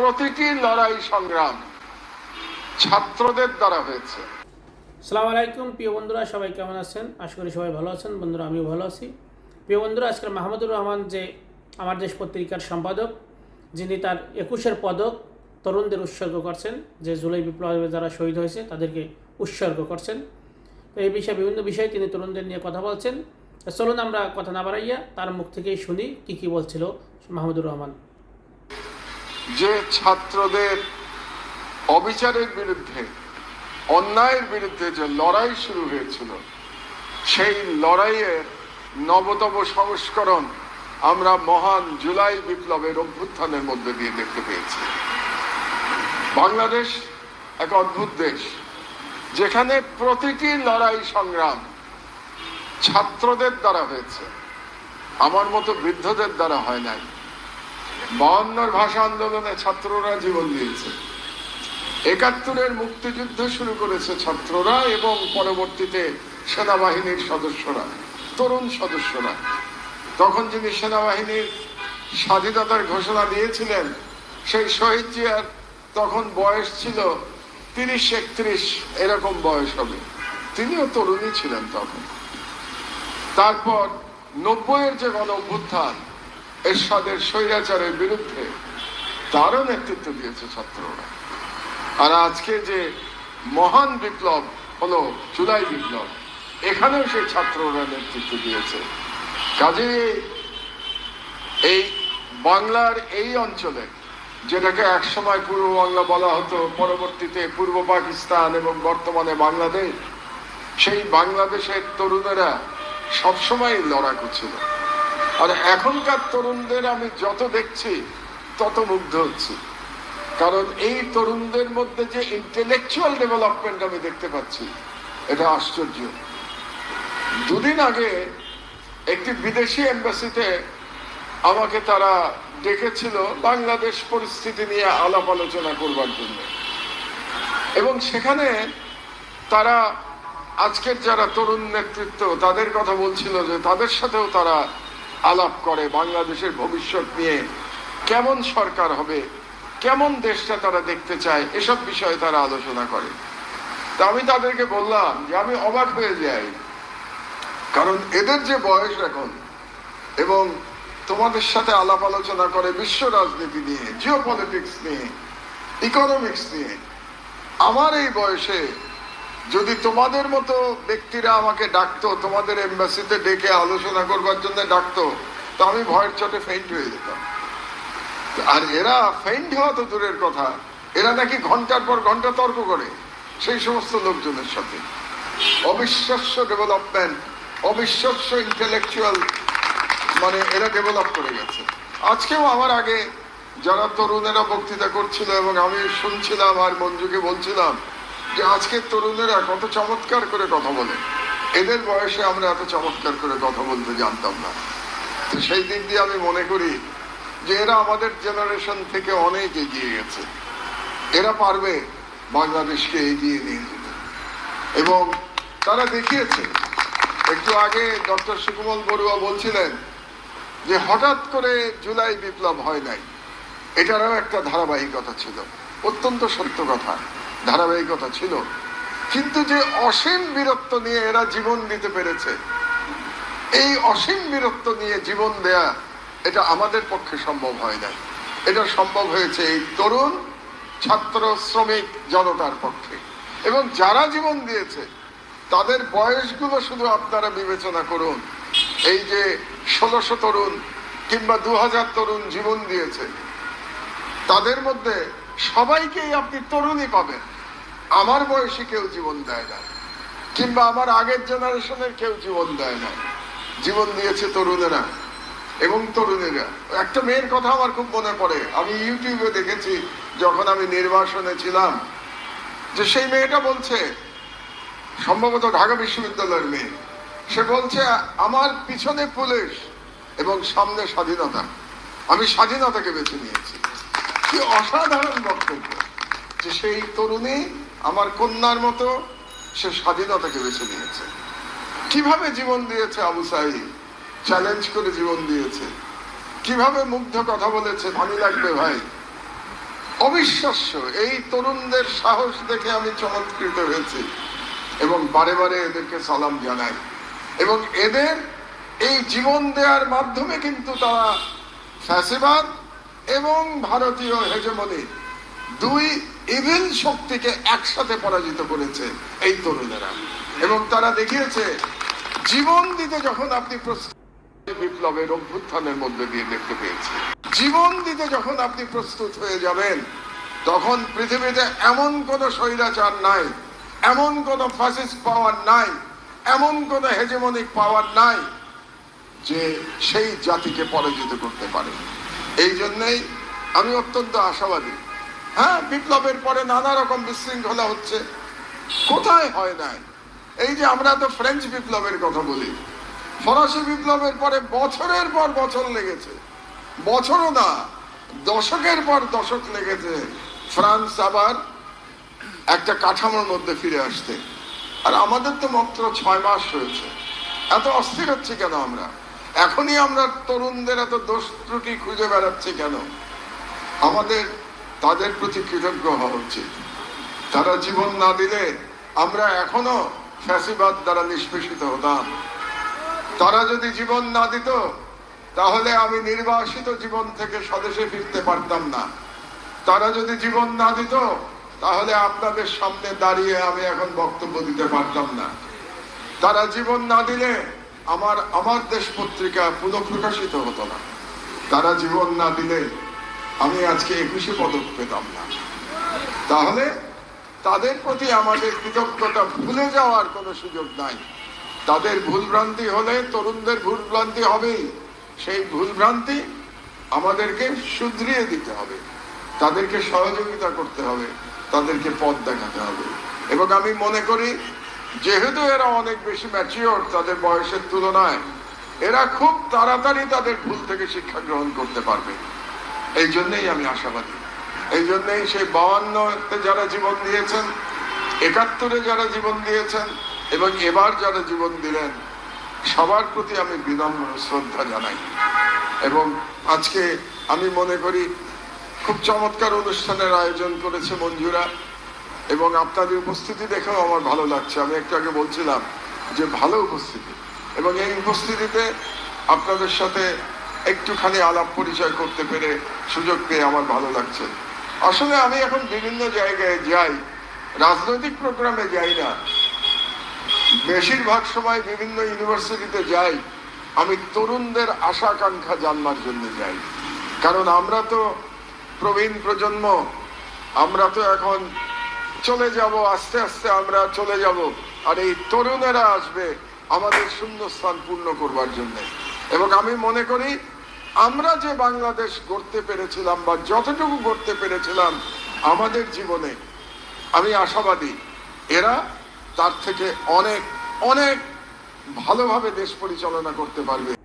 প্রতিটি লড়াই সংগ্রাম ছাত্রদের দ্বারা হয়েছে। সালাম আলাইকুম, প্রিয় বন্ধুরা, সবাই কেমন আছেন? আশা করি সবাই ভালো আছেন। বন্ধুরা, আমিও ভালো আছি। প্রিয় বন্ধুরা, আজকে মাহমুদুর রহমান যে আমার দেশ পত্রিকার সম্পাদক, যিনি তার একুশের পদক তরুণদের উৎসর্গ করছেন, যে জুলাই বিপ্লবে যারা শহীদ হয়েছে, তাদেরকে উৎসর্গ করছেন। তো এই বিষয়ে বিভিন্ন বিষয়ে তিনি তরুণদের নিয়ে কথা বলছেন। চলুন আমরা কথা না বাড়াইয়া তার মুখ থেকেই শুনি কি কি বলছিল মাহমুদুর রহমান। যে ছাত্রদের অবিচারের বিরুদ্ধে, অন্যায়ের বিরুদ্ধে যে লড়াই শুরু হয়েছিল, সেই লড়াইয়ের নবতম সংস্করণ আমরা মহান জুলাই বিপ্লবের অভ্যুত্থানের মধ্যে দিয়ে দেখতে পেয়েছি। বাংলাদেশ এক অদ্ভুত দেশ, যেখানে প্রতিটি লড়াই সংগ্রাম ছাত্রদের দ্বারা হয়েছে। আমার মতো বৃদ্ধদের দ্বারা হয় নাই। বায়ান্নর ভাষা আন্দোলনে ছাত্ররা জীবন দিয়েছে। একাত্তরের মুক্তিযুদ্ধ শুরু করেছে ছাত্ররা এবং পরবর্তীতে সেনাবাহিনীর সদস্যরা, তরুণ সদস্যরা। তখন যিনি সেনাবাহিনীর স্বাধীনতার ঘোষণা দিয়েছিলেন, সেই শহীদ জিয়ার তখন বয়স ছিল তিরিশ একত্রিশ এরকম বয়স হবে। তিনিও তরুণী ছিলেন তখন। তারপর নব্বইয়ের যে গণ অভ্যুত্থান এরশাদের স্বৈরাচারের বিরুদ্ধে তারও নেতৃত্ব দিয়েছে ছাত্ররা। আর আজকে যে মহান বিপ্লব হলো জুলাই বিপ্লব, এখানেও সেই ছাত্ররা নেতৃত্ব দিয়েছে। কাজে এই বাংলার এই অঞ্চলে, যেটাকে একসময় পূর্ব বাংলা বলা হতো, পরবর্তীতে পূর্ব পাকিস্তান এবং বর্তমানে বাংলাদেশ, সেই বাংলাদেশের তরুণেরা সবসময় লড়াকু ছিল। আর এখনকার তরুণদের আমি যত দেখছি, তত মুগ্ধ হচ্ছি। কারণ এই তরুণদের মধ্যে যে ইন্টেলেকচুয়াল ডেভেলপমেন্ট আমি দেখতে পাচ্ছি, এটা আশ্চর্য। দুদিন আগে একটি বিদেশি এম্বাসিতে আমাকে তারা ডেকেছিল বাংলাদেশ পরিস্থিতি নিয়ে আলাপ আলোচনা করবার জন্য। এবং সেখানে তারা আজকের যারা তরুণ নেতৃত্ব, তাদের কথা বলছিল যে তাদের সাথেও তারা আলাপ করে বাংলাদেশের ভবিষ্যৎ নিয়ে কেমন সরকার হবে, কেমন দেশটা তারা দেখতে চায়, এসব বিষয়ে তারা আলোচনা করে। তা আমি তাদেরকে বললাম যে আমি অবাক হয়ে যাই। কারণ এদের যে বয়স এখন এবং তোমাদের সাথে আলাপ আলোচনা করে বিশ্ব রাজনীতি নিয়ে জিও পলিটিক্স নিয়ে ইকোনমিক্স নিয়ে, আমার এই বয়সে যদি তোমাদের মতো ব্যক্তিরা আমাকে ডাকতো, তোমাদের এম্বাসিতে ডেকে আলোচনা করবার জন্য ডাকতো, তো আমি ভয়ের চটে ফেইন্ট হয়ে যেতাম। আর এরা ফেইন্ট হওয়া তো দূরের কথা। এরা নাকি ঘণ্টার পর ঘণ্টা তর্ক করে, সেই সমস্ত লোকজনের সাথে। অবিশ্বাস্য ডেভেলপমেন্ট অবিশ্বাস্য ইন্টেলেকচুয়াল মানে এরা ডেভেলপ করে গেছে। আজকেও আমার আগে যারা তরুণেরা বক্তৃতা করছিল এবং আমি শুনছিলাম আর মঞ্জুকে বলছিলাম যে আজকের তরুণেরা কত চমৎকার করে কথা বলে। এদের বয়সে আমরা এত চমৎকার করে কথা বলতে জানতাম না। তো সেই দিক দিয়ে আমি মনে করি যে এরা আমাদের জেনারেশন থেকে অনেক এগিয়ে গেছে। এরা পারবে বাংলাদেশকে এগিয়ে নিয়ে যেতে। এবং তারা দেখিয়েছে, একটু আগে ডক্টর সুকুমল বড়ুয়া বলছিলেন যে হঠাৎ করে জুলাই বিপ্লব হয় নাই। এটারও একটা ধারাবাহিকতা ছিল, অত্যন্ত সত্য কথা। ধারাবাহিকতা ছিল। কিন্তু যে অসীম বীরত্ব নিয়ে এরা জীবন দিতে পেরেছে, এই অসীম বীরত্ব নিয়ে জীবন দেয়া, এটা আমাদের পক্ষে সম্ভব হয় না এটা সম্ভব হয়েছে এই তরুণ ছাত্র শ্রমিক জনতার পক্ষে। এবং যারা জীবন দিয়েছে, তাদের বয়সগুলো শুধু আপনারা বিবেচনা করুন। এই যে ষোলোশো তরুণ কিংবা দু হাজার তরুণ জীবন দিয়েছে, তাদের মধ্যে সবাইকেই আপনি তরুণই পাবেন। আমার বয়সী কেউ জীবন দেয় না। কিংবা আমার আগের জেনারেশনের কেউ জীবন দেয় না। জীবন দিয়েছে তরুণেরা এবং তরুণীরা। একটা মেয়ের কথা আমার খুব মনে পড়ে। আমি ইউটিউবে দেখেছি, যখন আমি নির্বাসনে ছিলাম, যে সেই মেয়েটা বলছে, সম্ভবত ঢাকা বিশ্ববিদ্যালয়ের মেয়ে, সে বলছে, আমার পিছনে পুলিশ এবং সামনে স্বাধীনতা। আমি স্বাধীনতাকে বেছে নিয়েছি। কি অসাধারণ বক্তব্য যে সেই তরুণী আমার কন্যার মতো সে স্বাধীনতাকে বেছে নিয়েছে। কীভাবে জীবন দিয়েছে আবু সাহিদ চ্যালেঞ্জ করে জীবন দিয়েছে। কীভাবে মুগ্ধ কথা বলেছে ভালো লাগবে ভাই? অবিশ্বাস্য, এই তরুণদের সাহস দেখে আমি চমৎকৃত হয়েছি এবং বারে বারে এদেরকে সালাম জানাই। এবং এদের এই জীবন দেওয়ার মাধ্যমে কিন্তু তারা ফ্যাসিবাদ এবং ভারতীয় হেজমনি দুই ইভিল শক্তিকে একসাথে পরাজিত করেছে এই তরুণেরা। এবং তারা দেখিয়েছে, জীবন দিতে যখন আপনি বিপ্লবের অভ্যুত্থানের মধ্যে দিয়ে দেখতে পেয়েছি। জীবন দিতে যখন আপনি প্রস্তুত হয়ে যাবেন, তখন পৃথিবীতে এমন কোন স্বৈরাচার নাই, এমন কোন ফ্যাসিস্ট পাওয়ার নাই, এমন কোন হেজেমনিক পাওয়ার নাই, যে সেই জাতিকে পরাজিত করতে পারে। এই জন্যই আমি অত্যন্ত আশাবাদী। হ্যাঁ বিপ্লবের পরে নানা রকম বিশৃঙ্খলা হচ্ছে। কোথায় হয় নাই? এই যে আমরা তো ফ্রেঞ্চ বিপ্লবের কথা বলি। ফরাসি বিপ্লবের পরে বছরের পর বছর লেগেছে। বছরও না, দশকের পর দশক লেগেছে। ফ্রান্স আবার একটা কাঠামোর মধ্যে ফিরে আসতে। আর আমাদের তো মাত্র ছয় মাস হয়েছে। এত অস্থির হচ্ছে কেন আমরা? এখনই আমরা তরুণদের এত দোষ ত্রুটি খুঁজে বেড়াচ্ছি কেন? আমাদের, তাদের প্রতি কৃতজ্ঞ হওয়া উচিত। তারা জীবন না দিলে আমরা এখনও ফ্যাসিবাদ দ্বারা নিষ্পেষিত হতাম। তারা যদি জীবন না দিত, তাহলে আমি নির্বাসিত জীবন থেকে স্বদেশে ফিরতে পারতাম না। তারা যদি জীবন না দিত, তাহলে আপনাদের সামনে দাঁড়িয়ে আমি এখন বক্তব্য দিতে পারতাম না। তারা জীবন না দিলে আমার আমার দেশ পত্রিকা পুনঃ প্রকাশিত হতো না। তারা জীবন না দিলে আমি আজকে একুশে পদক পেতাম না। তাহলে তাদের প্রতি আমাদের কৃতজ্ঞতা ভুলে যাওয়ার কোনো সুযোগ নাই। তাদের ভুলভ্রান্তি হলে তরুণদের ভুলভ্রান্তি হবেই। সেই ভুলভ্রান্তি আমাদেরকে শুধরিয়ে দিতে হবে। তাদেরকে সহযোগিতা করতে হবে। তাদেরকে পথ দেখাতে হবে। এবং আমি মনে করি যেহেতু এরা অনেক বেশি ম্যাচিওর তাদের বয়সের তুলনায়, এরা খুব তাড়াতাড়ি তাদের ভুল থেকে শিক্ষা গ্রহণ করতে পারবে। এই জন্যই আমি আশাবাদী। এই জন্যই সেই বাউান্নতে যারা জীবন দিয়েছেন, একাত্তরে যারা জীবন দিয়েছেন, এবং এবার যারা জীবন দিলেন, সবার প্রতি আমি বিনম্র শ্রদ্ধা জানাই। এবং আজকে আমি মনে করি, খুব চমৎকার অনুষ্ঠানের আয়োজন করেছে মঞ্জুরা। এবং আপনাদের উপস্থিতি দেখেও আমার ভালো লাগছে। আমি একটু আগে বলছিলাম যে ভালো উপস্থিতি। এবং এই উপস্থিতিতে আপনাদের সাথে একটুখানি আলাপ পরিচয় করতে পেরে সুযোগ পেয়ে আমার ভালো লাগছে। আসলে আমি এখন বিভিন্ন জায়গায় যাই, রাজনৈতিক প্রোগ্রামে যাই না। বেশিরভাগ সময় বিভিন্ন ইউনিভার্সিটিতে যাই, আমি তরুণদের আশা আকাঙ্ক্ষা জানবার জন্য যাই। কারণ আমরা তো প্রবীণ প্রজন্ম, আমরা তো এখন চলে যাব, আস্তে আস্তে আমরা চলে যাব। আর এই তরুণেরা আসবে আমাদের শূন্যস্থান পূর্ণ করবার জন্য। এবং আমি মনে করি, আমরা যে বাংলাদেশ গড়তে পেরেছিলাম বা যতটুকু গড়তে পেরেছিলাম আমাদের জীবনে, আমি আশাবাদী, এরা তার থেকে অনেক অনেক ভালোভাবে দেশ পরিচালনা করতে পারবে।